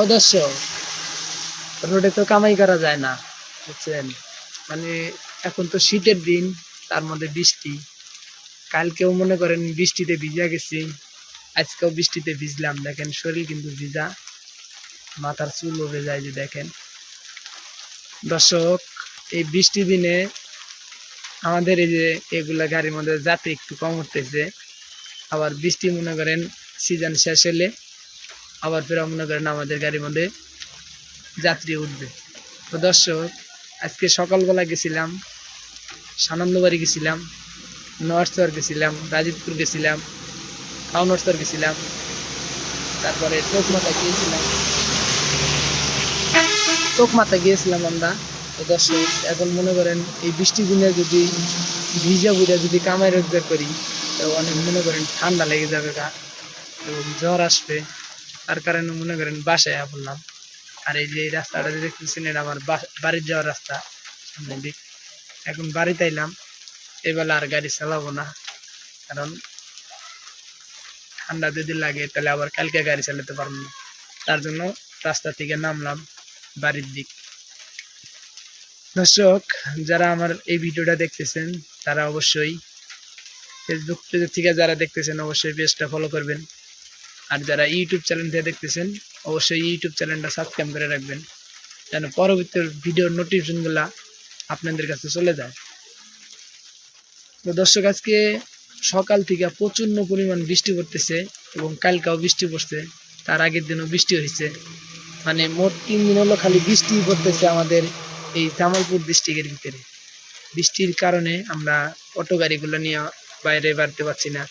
অদর্শ রোডে তো কামাই করা যায় না, বুঝছেন? মানে এখন তো শীতের দিন, তার মধ্যে বৃষ্টি। কালকেও মনে করেন বৃষ্টিতে ভিজা গেছি, আজকেও বৃষ্টিতে ভিজলাম। দেখেন শরীর কিন্তু ভিজা, মাথার চুল উড়ে যায় যে দেখেন। দর্শক, এই বৃষ্টি দিনে আমাদের এই যে এগুলা গাড়ির মধ্যে যাতে একটু কম উঠতেছে, আবার বৃষ্টি মনে করেন সিজন শেষ হলে আবার ফেরা মনে করেন আমাদের গাড়ির মধ্যে যাত্রী উঠবে। তো দর্শক, আজকে সকালবেলা গেছিলাম, সানন্দবাড়ি গেছিলাম নর্থসর গেছিলাম রাজিতপুর গেছিলাম কাউনর্সর গেছিলাম, তারপরে চোখমাথা গিয়েছিলাম। চোখমাথা গিয়েছিলাম আমরা। তো দর্শক, এখন মনে করেন এই বৃষ্টি দিনে যদি ভিজা বুঝা যদি কামাই রোজগার করি, তো অনেক মনে করেন ঠান্ডা লেগে যাবে গা। এবং জ্বর আসবে। তার কারণে মনে করেন বাসায় বললাম আর এই যে রাস্তাটা যে দেখতেছেন, এটা আমার বাড়ির যাওয়ার রাস্তা সামনের দিক। এখন বাড়িতে এলাম এবেলা আর গাড়ি চালাবো না। কারণ ঠান্ডা যদি লাগে, তাহলে আবার কালকে গাড়ি চালাতে পারব না। তার জন্য রাস্তা থেকে নামলাম বাড়ির দিক। দর্শক, যারা আমার এই ভিডিওটা দেখতেছেন, তারা অবশ্যই ফেসবুক পেজ থেকে যারা দেখতেছেন, অবশ্যই পেজটা ফলো করবেন। আর যারা ইউটিউব চ্যানেল থেকে দেখতেছেন, অবশ্যই ইউটিউব চ্যানেলটা সাবস্ক্রাইব করে রাখবেন, যেন পরবর্তী ভিডিওর নোটিফিকেশনগুলো আপনাদের কাছে চলে যায়। তো দর্শক, আজকে সকাল থেকে প্রচণ্ড পরিমাণ বৃষ্টি পড়তেছে এবং কালকাও বৃষ্টি পড়ছে, তার আগের দিনও বৃষ্টি হয়েছে। মানে মোট তিন দিন হলো খালি বৃষ্টি পড়তেছে আমাদের এই জামালপুর ডিস্ট্রিক্টের ভিতরে। বৃষ্টির কারণে আমরা অটো গাড়িগুলো নিয়ে বাইরে বাড়তে পারছি না।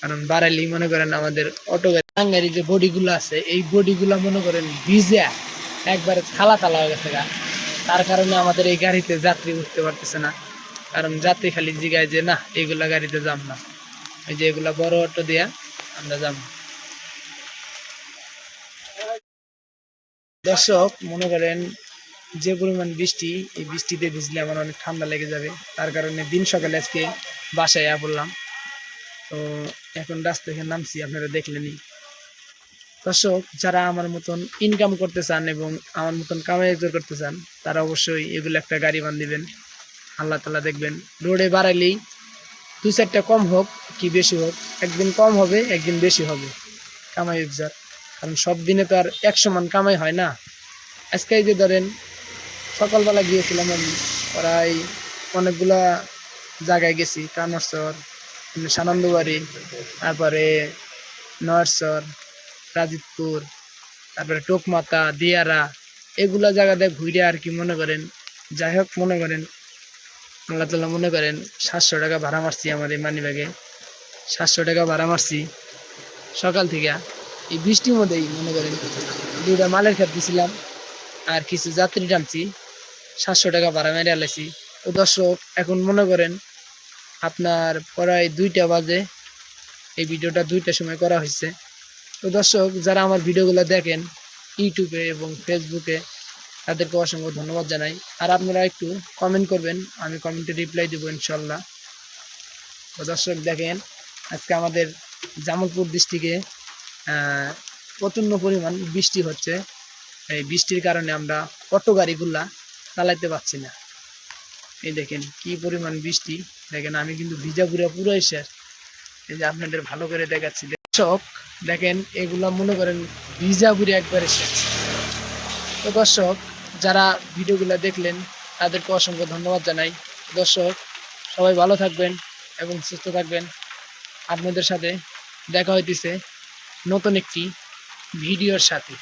কারণ বাড়াইলেই মনে করেন আমাদের অটো গাড়ি গাড়ি যে বডিগুলো আছে, এই বডিগুলো মনে করেন ভিজে, একবারে থালা থালা হয়ে গেছে গা। তার কারণে আমাদের এই গাড়িতে যাত্রী উঠতে পারতেছে না। কারণ যাত্রী খালি জিগায় যে, না এইগুলা গাড়িতে যাম না। ওই যে এগুলা বড় অটো দিয়া আমরা যাম। দর্শক, মনে করেন যে পরিমাণ বৃষ্টি, এই বৃষ্টিতে ভিজলে আমার অনেক ঠান্ডা লেগে যাবে। তার কারণে দিন সকালে আজকে বাসায় পড়লাম। তো এখন রাস্তা থেকে নামছি, আপনারা দেখলেনই। দর্শক, যারা আমার মতন ইনকাম করতে চান এবং আমার মতন কামাই রোজগার করতে চান, তারা অবশ্যই এগুলো একটা গাড়ি বান দিবেন। আল্লাহ তালা দেখবেন, রোডে বাড়াইলেই দু চারটা কম হোক, কি বেশি হোক, একদিন কম হবে, একদিন বেশি হবে, কামাই রোজগার কারণ সব দিনে তো আর এক সমান কামাই হয় না। আজকে যে ধরেন, সকালবেলা গিয়েছিলাম আমি, প্রায় অনেকগুলা জায়গায় গেছি কানরসর সানন্দবাড়ি, তারপরে নয়সর রাজিতপুর তারপরে টোকমাতা, দিয়ারা, এগুলা জায়গাতে ঘুরে আর কি মনে করেন, যাই হোক মনে করেন, আল্লাহ তালা মনে করেন সাতশো টাকা ভাড়া মারছি আমার এই মানি ব্যাগে সাতশো টাকা ভাড়া মারছি সকাল থেকে। এই বৃষ্টির মধ্যেই মনে করেন দুইটা মালের খেত দিছিলাম আর কিছু যাত্রী টানছি, সাতশো টাকা ভাড়া মেরে আলাইছি তো দর্শক, এখন মনে করেন আপনার প্রায় দুইটা বাজে। এই ভিডিওটা দুইটার সময় করা হয়েছে। তো দর্শক, যারা আমার ভিডিওগুলো দেখেন, ইউটিউবে এবং ফেসবুকে, তাদেরকে অসংখ্য ধন্যবাদ জানাই। আর আপনারা একটু কমেন্ট করবেন, আমি কমেন্টে রিপ্লাই দেবো ইনশাল্লাহ তো দর্শক, দেখেন, আজকে আমাদের জামালপুর ডিস্ট্রিক্টে প্রচণ্ড পরিমাণ বৃষ্টি হচ্ছে। এই বৃষ্টির কারণে আমরা অটো গাড়িগুলা চালাইতে পারছি না। এই দেখেন, কি পরিমাণ বৃষ্টি। দেখেন, আমি কিন্তু ভিজা পুরা পুরো শেষ এই যে আপনাদের ভালো করে দেখাচ্ছি। দর্শক, দেখেন, এগুলা মনে করেন ভিজা পুরে একবারে শেষ তো দর্শক, যারা ভিডিওগুলো দেখলেন, তাদেরকে অসংখ্য ধন্যবাদ জানাই। দর্শক, সবাই ভালো থাকবেন এবং সুস্থ থাকবেন। আপনাদের সাথে দেখা হইতেছে নতুন একটি ভিডিওর সাথে।